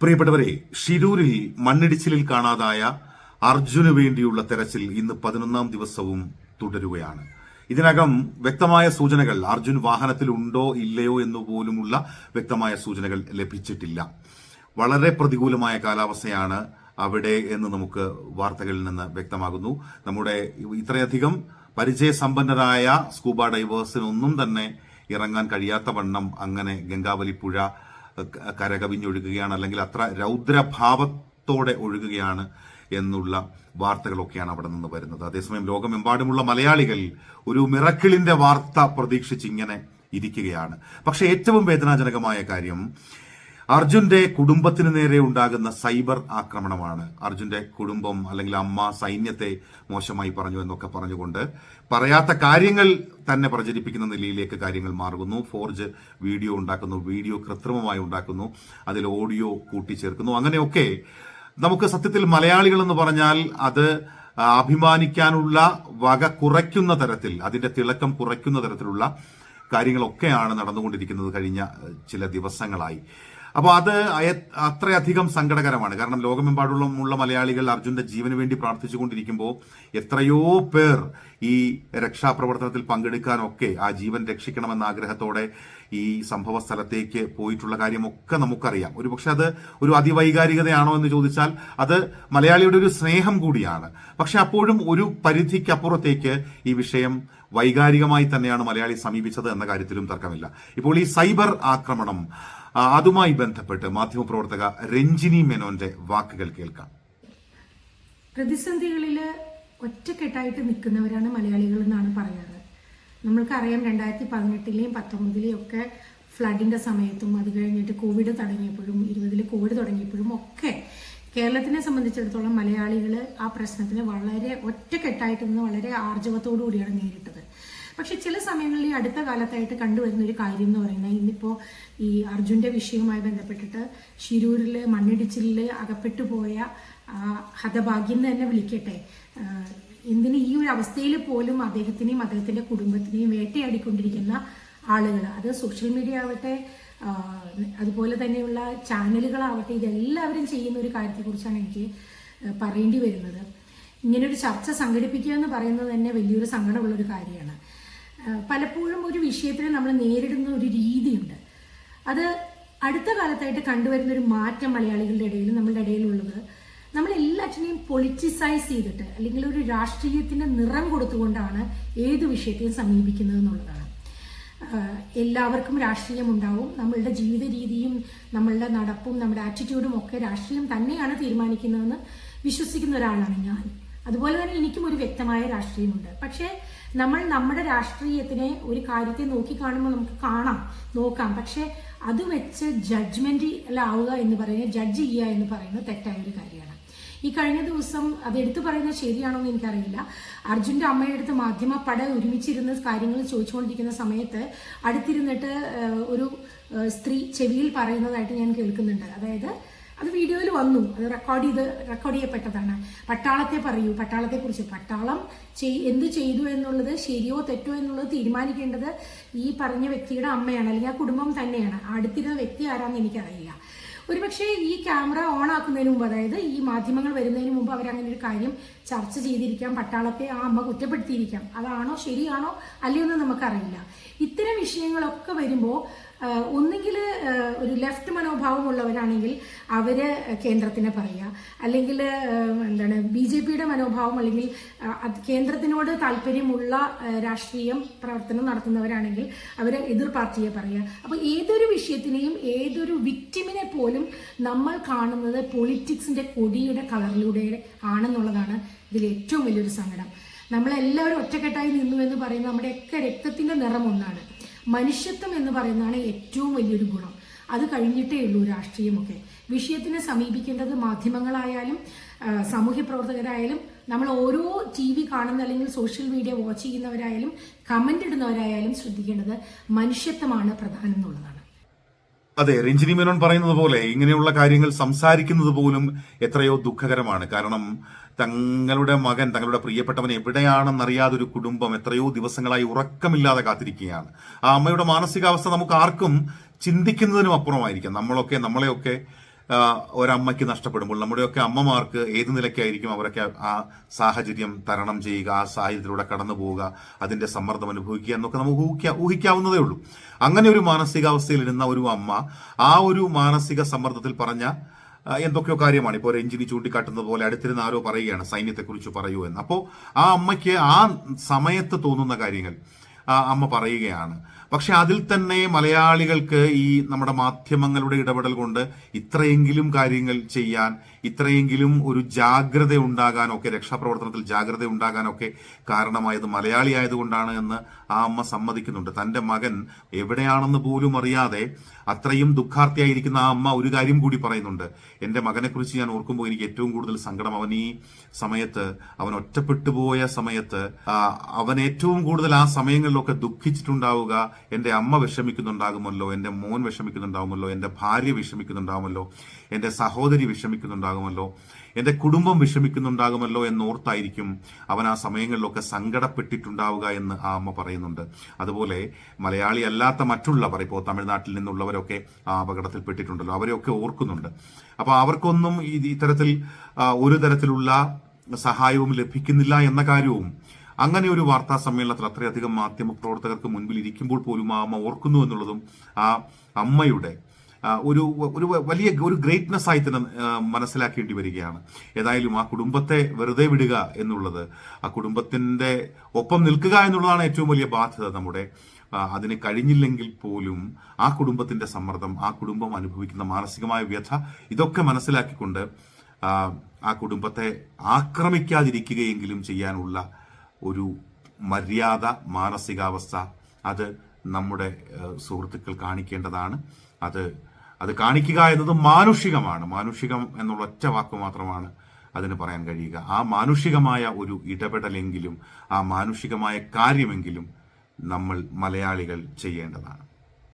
പ്രിയപ്പെട്ടവരെ ഷിരൂരിൽ മണ്ണിടിച്ചിലിൽ കാണാതായ അർജുന് വേണ്ടിയുള്ള തെരച്ചിൽ ഇന്ന് പതിനൊന്നാം ദിവസവും തുടരുകയാണ്. ഇതിനകം വ്യക്തമായ സൂചനകൾ അർജുൻ വാഹനത്തിൽ ഉണ്ടോ ഇല്ലയോ എന്ന് പോലുമുള്ള വ്യക്തമായ സൂചനകൾ ലഭിച്ചിട്ടില്ല. വളരെ പ്രതികൂലമായ കാലാവസ്ഥയാണ് അവിടെ എന്ന് നമുക്ക് വാർത്തകളിൽ നിന്ന് വ്യക്തമാകുന്നു. നമ്മുടെ ഇത്രയധികം പരിചയസമ്പന്നരായ സ്കൂബ ഡൈവേഴ്സിനൊന്നും തന്നെ ഇറങ്ങാൻ കഴിയാത്ത വണ്ണം അങ്ങനെ ഗംഗാവലി പുഴ കരകവിഞ്ഞൊഴുകുകയാണ് അല്ലെങ്കിൽ അത്ര രൗദ്രഭാവത്തോടെ ഒഴുകുകയാണ് എന്നുള്ള വാർത്തകളൊക്കെയാണ് അവിടെ നിന്ന് വരുന്നത്. അതേസമയം ലോകമെമ്പാടുമുള്ള മലയാളികൾ ഒരു മിറക്കിളിന്റെ വാർത്ത പ്രതീക്ഷിച്ച് ഇങ്ങനെ ഇരിക്കുകയാണ്. പക്ഷെ ഏറ്റവും വേദനാജനകമായ കാര്യം അർജുന്റെ കുടുംബത്തിന് നേരെ ഉണ്ടാകുന്ന സൈബർ ആക്രമണമാണ്. അർജുന്റെ കുടുംബം അല്ലെങ്കിൽ അമ്മ സൈന്യത്തെ മോശമായി പറഞ്ഞു എന്നൊക്കെ പറഞ്ഞുകൊണ്ട് പറയാത്ത കാര്യങ്ങൾ തന്നെ പ്രചരിപ്പിക്കുന്ന നിലയിലേക്ക് കാര്യങ്ങൾ മാറുന്നു. ഫോർജ് വീഡിയോ ഉണ്ടാക്കുന്നു വീഡിയോ കൃത്രിമമായി ഉണ്ടാക്കുന്നു അതിൽ ഓഡിയോ കൂട്ടിച്ചേർക്കുന്നു. അങ്ങനെയൊക്കെ നമുക്ക് സത്യത്തിൽ മലയാളികൾ എന്ന് പറഞ്ഞാൽ അത് അഭിമാനിക്കാനുള്ള വക കുറയ്ക്കുന്ന തരത്തിൽ അതിന്റെ തിളക്കം കുറയ്ക്കുന്ന തരത്തിലുള്ള കാര്യങ്ങളൊക്കെയാണ് നടന്നുകൊണ്ടിരിക്കുന്നത് കഴിഞ്ഞ ചില ദിവസങ്ങളായി. അപ്പോൾ അത് അത്രയധികം സങ്കടകരമാണ്. കാരണം ലോകമെമ്പാടുള്ള മലയാളികൾ അർജുന്റെ ജീവന് വേണ്ടി പ്രാർത്ഥിച്ചുകൊണ്ടിരിക്കുമ്പോൾ എത്രയോ പേർ ഈ രക്ഷാപ്രവർത്തനത്തിൽ പങ്കെടുക്കാനൊക്കെ ആ ജീവൻ രക്ഷിക്കണമെന്ന ആഗ്രഹത്തോടെ ഈ സംഭവ സ്ഥലത്തേക്ക് പോയിട്ടുള്ള കാര്യമൊക്കെ നമുക്കറിയാം. ഒരു പക്ഷെ അത് ഒരു അതിവൈകാരികതയാണോ എന്ന് ചോദിച്ചാൽ അത് മലയാളിയുടെ ഒരു സ്നേഹം കൂടിയാണ്. പക്ഷെ അപ്പോഴും ഒരു പരിധിക്കപ്പുറത്തേക്ക് ഈ വിഷയം വൈകാരികമായി തന്നെയാണ് മലയാളി സമീപിച്ചത് എന്ന കാര്യത്തിലും തർക്കമില്ല. ഇപ്പോൾ ഈ സൈബർ ആക്രമണം അതുമായി ബന്ധപ്പെട്ട് മാധ്യമപ്രവർത്തക രഞ്ജിനി മേനോന്റെ വാക്കുകൾ കേൾക്കാം. പ്രതിസന്ധികളിൽ ഒറ്റക്കെട്ടായിട്ട് നിൽക്കുന്നവരാണ് മലയാളികൾ എന്നാണ് പറയാറ്. നമ്മൾക്കറിയാം രണ്ടായിരത്തി പതിനെട്ടിലെയും പത്തൊമ്പതിലെയും ഒക്കെ ഫ്ലഡിന്റെ സമയത്തും അത് കഴിഞ്ഞിട്ട് കോവിഡ് തുടങ്ങിയപ്പോഴും ഇരുപതിൽ കോവിഡ് തുടങ്ങിയപ്പോഴും ഒക്കെ കേരളത്തിനെ സംബന്ധിച്ചിടത്തോളം മലയാളികൾ ആ പ്രശ്നത്തിന് വളരെ ഒറ്റക്കെട്ടായിട്ട് നിന്ന് വളരെ ആർജവത്തോടു കൂടിയാണ് നേരിട്ടത്. പക്ഷെ ചില സമയങ്ങളിൽ ഈ അടുത്ത കാലത്തായിട്ട് കണ്ടുവരുന്ന ഒരു കാര്യം എന്ന് പറയുന്നത് ഇന്നിപ്പോൾ ഈ അർജുന്റെ വിഷയവുമായി ബന്ധപ്പെട്ടിട്ട് ഷിരൂരിൽ മണ്ണിടിച്ചിലിൽ അകപ്പെട്ടു പോയ ഹതഭാഗ്യം തന്നെ വിളിക്കട്ടെ. എന്തിന് ഈ ഒരു അവസ്ഥയിൽ പോലും അദ്ദേഹത്തിനെയും അദ്ദേഹത്തിന്റെ കുടുംബത്തിനെയും വേട്ടയാടിക്കൊണ്ടിരിക്കുന്ന ആളുകൾ അത് സോഷ്യൽ മീഡിയ ആവട്ടെ അതുപോലെ തന്നെയുള്ള ചാനലുകളാവട്ടെ ഇതെല്ലാവരും ചെയ്യുന്ന ഒരു കാര്യത്തെക്കുറിച്ചാണ് എനിക്ക് പറയേണ്ടി വരുന്നത്. ഇങ്ങനൊരു ചർച്ച സംഘടിപ്പിക്കുക എന്ന് പറയുന്നത് തന്നെ വലിയൊരു സങ്കടമുള്ള ഒരു കാര്യമാണ്. പലപ്പോഴും ഒരു വിഷയത്തിൽ നമ്മൾ നേരിടുന്ന ഒരു രീതിയുണ്ട്. അത് അടുത്ത കാലത്തായിട്ട് കണ്ടുവരുന്ന ഒരു മാറ്റം മലയാളികളുടെ ഇടയിൽ നമ്മളുടെ ഇടയിലുള്ളത് നമ്മൾ എല്ലാറ്റിനെയും പൊളിറ്റിസൈസ് ചെയ്തിട്ട് അല്ലെങ്കിൽ ഒരു രാഷ്ട്രീയത്തിന്റെ നിറം കൊടുത്തുകൊണ്ടാണ് ഏത് വിഷയത്തെയും സമീപിക്കുന്നത് എന്നുള്ളതാണ്. എല്ലാവർക്കും രാഷ്ട്രീയം ഉണ്ടാവും നമ്മളുടെ ജീവിത രീതിയും നമ്മളുടെ നടപ്പും നമ്മുടെ ആറ്റിറ്റ്യൂഡും ഒക്കെ രാഷ്ട്രീയം തന്നെയാണ് തീരുമാനിക്കുന്നതെന്ന് വിശ്വസിക്കുന്ന ഒരാളാണ് ഞാൻ. അതുപോലെ തന്നെ എനിക്കും ഒരു വ്യക്തമായ രാഷ്ട്രീയമുണ്ട്. പക്ഷേ നമ്മൾ നമ്മുടെ രാഷ്ട്രീയത്തിനെ ഒരു കാര്യത്തെ നോക്കി കാണുമ്പോൾ നമുക്ക് കാണാം നോക്കാം. പക്ഷേ അത് വെച്ച് ജഡ്ജ്മെന്റ് ആവുക എന്ന് പറയുന്നത് ജഡ്ജ് ചെയ്യുക എന്ന് പറയുന്നത് തെറ്റായ ഒരു കാര്യമാണ്. ഈ കഴിഞ്ഞ ദിവസം അത് എടുത്തു പറയുന്നത് ശരിയാണോ എന്ന് എനിക്കറിയില്ല. അർജുന്റെ അമ്മയുടെ അടുത്ത് മാധ്യമ പട ഒരുമിച്ചിരുന്ന് കാര്യങ്ങൾ ചോദിച്ചുകൊണ്ടിരിക്കുന്ന സമയത്ത് അടുത്തിരുന്നിട്ട് ഒരു സ്ത്രീ ചെവിയിൽ പറയുന്നതായിട്ട് ഞാൻ കേൾക്കുന്നുണ്ട്. അതായത് അത് വീഡിയോയിൽ വന്നു. അത് റെക്കോർഡ് ചെയ്ത് റെക്കോർഡ് ചെയ്യപ്പെട്ടതാണ്. പട്ടാളത്തെ പറയൂ. പട്ടാളത്തെ കുറിച്ച് പട്ടാളം ചെയ് എന്ത് ചെയ്തു എന്നുള്ളത് ശരിയോ തെറ്റോ എന്നുള്ളത് തീരുമാനിക്കേണ്ടത് ഈ പറഞ്ഞ വ്യക്തിയുടെ അമ്മയാണ്. അല്ലെങ്കിൽ ആ കുടുംബം തന്നെയാണ്. അടുത്തിരുന്ന വ്യക്തി ആരാന്ന് എനിക്കറിയില്ല. ഒരുപക്ഷെ ഈ ക്യാമറ ഓൺ ആക്കുന്നതിന് മുമ്പ് അതായത് ഈ മാധ്യമങ്ങൾ വരുന്നതിന് മുമ്പ് അവർ അങ്ങനെ ഒരു കാര്യം ചർച്ച ചെയ്തിരിക്കാം. പട്ടാളത്തെ ആ അമ്മ കുറ്റപ്പെടുത്തിയിരിക്കാം. അതാണോ ശരിയാണോ അല്ലയോ എന്ന് നമുക്കറിയില്ല. ഇത്തരം വിഷയങ്ങളൊക്കെ വരുമ്പോൾ ഒന്നുകിൽ ഒരു ലെഫ്റ്റ് മനോഭാവമുള്ളവരാണെങ്കിൽ അവർ കേന്ദ്രത്തിനെ പറയുക. അല്ലെങ്കിൽ എന്താണ് ബി ജെ പിയുടെ മനോഭാവം അല്ലെങ്കിൽ കേന്ദ്രത്തിനോട് താല്പര്യമുള്ള രാഷ്ട്രീയം പ്രവർത്തനം നടത്തുന്നവരാണെങ്കിൽ അവർ എതിർ പാർട്ടിയെ പറയുക. അപ്പോൾ ഏതൊരു വിഷയത്തിനെയും ഏതൊരു വിക്റ്റിമിനെ പോലും നമ്മൾ കാണുന്നത് പൊളിറ്റിക്സിന്റെ കൊടിയുടെ കളറിലൂടെ ആണെന്നുള്ളതാണ് ഇതിൽ ഏറ്റവും വലിയൊരു സങ്കടം. നമ്മളെല്ലാവരും ഒറ്റക്കെട്ടായി നിന്നു എന്ന് പറയുന്നത് നമ്മുടെയൊക്കെ രക്തത്തിന്റെ നിറം ഒന്നാണ്. മനുഷ്യത്വം എന്ന് പറയുന്നതാണ് ഏറ്റവും വലിയൊരു ഗുണം. അത് കഴിഞ്ഞിട്ടേ ഉള്ളൂ രാഷ്ട്രീയമൊക്കെ. വിഷയത്തിനെ സമീപിക്കേണ്ടത് മാധ്യമങ്ങളായാലും സാമൂഹ്യ പ്രവർത്തകരായാലും നമ്മൾ ഓരോ ടി വി കാണുന്ന അല്ലെങ്കിൽ സോഷ്യൽ മീഡിയ വാച്ച് ചെയ്യുന്നവരായാലും കമന്റ് ഇടുന്നവരായാലും ശ്രദ്ധിക്കേണ്ടത് മനുഷ്യത്വമാണ് പ്രധാനം എന്നുള്ളതാണ്. അതെ രഞ്ജിനി മേനോൻ പറയുന്നത് പോലെ ഇങ്ങനെയുള്ള കാര്യങ്ങൾ സംസാരിക്കുന്നത് പോലും എത്രയോ ദുഃഖകരമാണ്. കാരണം തങ്ങളുടെ മകൻ തങ്ങളുടെ പ്രിയപ്പെട്ടവൻ എവിടെയാണെന്നറിയാതെ ഒരു കുടുംബം എത്രയോ ദിവസങ്ങളായി ഉറക്കമില്ലാതെ കാത്തിരിക്കുകയാണ്. ആ അമ്മയുടെ മാനസികാവസ്ഥ നമുക്ക് ആർക്കും ചിന്തിക്കുന്നതിനും അപ്പുറമായിരിക്കാം. നമ്മളൊക്കെ നമ്മളെയൊക്കെ ഒരമ്മയ്ക്ക് നഷ്ടപ്പെടുമ്പോൾ നമ്മുടെയൊക്കെ അമ്മമാർക്ക് ഏത് നിലയ്ക്കായിരിക്കും അവരൊക്കെ ആ സാഹചര്യം തരണം ചെയ്യുക ആ സാഹചര്യത്തിലൂടെ കടന്നു പോവുക അതിന്റെ സമ്മർദ്ദം അനുഭവിക്കുക എന്നൊക്കെ നമുക്ക് ഊഹിക്കാ ഊഹിക്കാവുന്നതേ ഉള്ളൂ. അങ്ങനെ ഒരു മാനസികാവസ്ഥയിലിരുന്ന ഒരു അമ്മ ആ ഒരു മാനസിക സമ്മർദ്ദത്തിൽ പറഞ്ഞ എന്തൊക്കെയോ കാര്യമാണ്. ഇപ്പോൾ രഞ്ജിനി ചൂണ്ടിക്കാട്ടുന്നത് പോലെ അടുത്തിരുന്ന ആരോ പറയുകയാണ് സൈന്യത്തെക്കുറിച്ച് പറയൂ എന്ന്. അപ്പോൾ ആ അമ്മയ്ക്ക് ആ സമയത്ത് തോന്നുന്ന കാര്യങ്ങൾ അമ്മ പറയുകയാണ്. പക്ഷെ അതിൽ തന്നെ മലയാളികൾക്ക് ഈ നമ്മുടെ മാധ്യമങ്ങളുടെ ഇടപെടൽ കൊണ്ട് ഇത്രയെങ്കിലും കാര്യങ്ങൾ ചെയ്യാൻ ഇത്രയെങ്കിലും ഒരു ജാഗ്രത ഉണ്ടാകാനൊക്കെ രക്ഷാപ്രവർത്തനത്തിൽ ജാഗ്രത ഉണ്ടാകാനൊക്കെ കാരണമായത് മലയാളി ആയതുകൊണ്ടാണ് എന്ന് ആ അമ്മ സമ്മതിക്കുന്നുണ്ട്. തന്റെ മകൻ എവിടെയാണെന്ന് പോലും അറിയാതെ അത്രയും ദുഃഖാർത്ഥിയായിരിക്കുന്ന ആ അമ്മ ഒരു കാര്യം കൂടി പറയുന്നുണ്ട്. എന്റെ മകനെ കുറിച്ച് ഞാൻ ഓർക്കുമ്പോൾ എനിക്ക് ഏറ്റവും കൂടുതൽ സങ്കടം. അവൻ ഈ സമയത്ത് അവൻ ഒറ്റപ്പെട്ടു പോയ സമയത്ത് അവൻ ഏറ്റവും കൂടുതൽ ആ സമയങ്ങളിലൊക്കെ ദുഃഖിച്ചിട്ടുണ്ടാവുക എന്റെ അമ്മ വിഷമിക്കുന്നുണ്ടാകുമല്ലോ എന്റെ മോൻ വിഷമിക്കുന്നുണ്ടാകുമല്ലോ എന്റെ ഭാര്യ വിഷമിക്കുന്നുണ്ടാകുമല്ലോ എന്റെ സഹോദരി വിഷമിക്കുന്നുണ്ടാകുമല്ലോ എന്റെ കുടുംബം വിഷമിക്കുന്നുണ്ടാകുമല്ലോ എന്നോർത്തായിരിക്കും അവൻ ആ സമയങ്ങളിലൊക്കെ സങ്കടപ്പെട്ടിട്ടുണ്ടാവുക എന്ന് ആ അമ്മ പറയുന്നുണ്ട്. അതുപോലെ മലയാളി അല്ലാത്ത മറ്റുള്ളവർ ഇപ്പോൾ തമിഴ്നാട്ടിൽ നിന്നുള്ളവരൊക്കെ ആ അപകടത്തിൽപ്പെട്ടിട്ടുണ്ടല്ലോ അവരെയൊക്കെ ഓർക്കുന്നുണ്ട്. അപ്പോൾ അവർക്കൊന്നും ഇത്തരത്തിൽ ഒരു തരത്തിലുള്ള സഹായവും ലഭിക്കുന്നില്ല എന്ന കാര്യവും അങ്ങനെ ഒരു വാർത്താ സമ്മേളനത്തിൽ അത്രയധികം മാധ്യമ പ്രവർത്തകർക്ക് മുൻപിൽ ഇരിക്കുമ്പോൾ പോലും ആ അമ്മ ഓർക്കുന്നു എന്നുള്ളതും ആ അമ്മയുടെ ഒരു ഒരു വലിയ ഒരു ഗ്രേറ്റ്നെസ് ആയി തന്നെ മനസ്സിലാക്കേണ്ടി വരികയാണ്. ഏതായാലും ആ കുടുംബത്തെ വെറുതെ വിടുക എന്നുള്ളത് ആ കുടുംബത്തിന്റെ ഒപ്പം നിൽക്കുക എന്നുള്ളതാണ് ഏറ്റവും വലിയ ബാധ്യത നമ്മുടെ. അതിന് കഴിഞ്ഞില്ലെങ്കിൽ പോലും ആ കുടുംബത്തിന്റെ സമ്മർദ്ദം ആ കുടുംബം അനുഭവിക്കുന്ന മാനസികമായ വ്യഥ ഇതൊക്കെ മനസ്സിലാക്കിക്കൊണ്ട് ആ കുടുംബത്തെ ആക്രമിക്കാതിരിക്കുകയെങ്കിലും ചെയ്യാനുള്ള ഒരു മര്യാദ മാനസികാവസ്ഥ അത് നമ്മുടെ സുഹൃത്തുക്കൾ കാണിക്കേണ്ടതാണ്. അത് അത് കാണിക്കുക എന്നത് മാനുഷികമാണ്. മാനുഷികം എന്നുള്ള ഒറ്റ വാക്ക് മാത്രമാണ് അതിന് പറയാൻ കഴിയുക. ആ മാനുഷികമായ ഒരു ഇടപെടലെങ്കിലും ആ മാനുഷികമായ കാര്യമെങ്കിലും നമ്മൾ മലയാളികൾ ചെയ്യേണ്ടതാണ്.